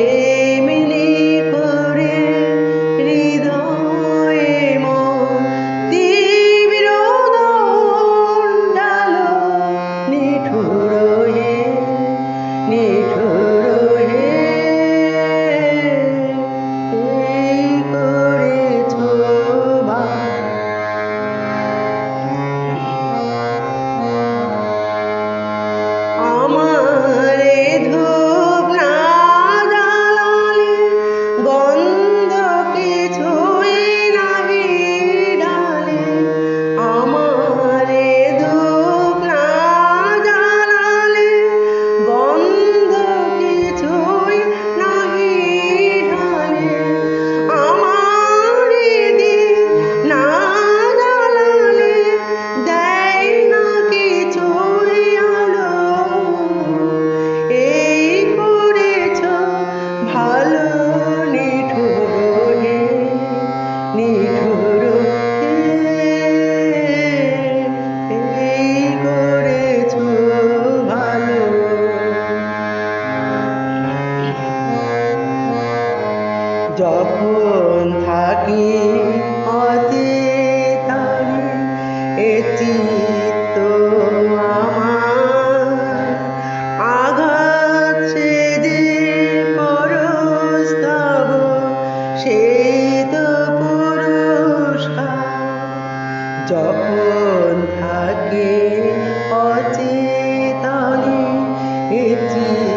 morrer. বন্ধ যখন থাকি অতি এটি তো আমার আঘাত সেই তো যখন থাকে অচেতনে এটি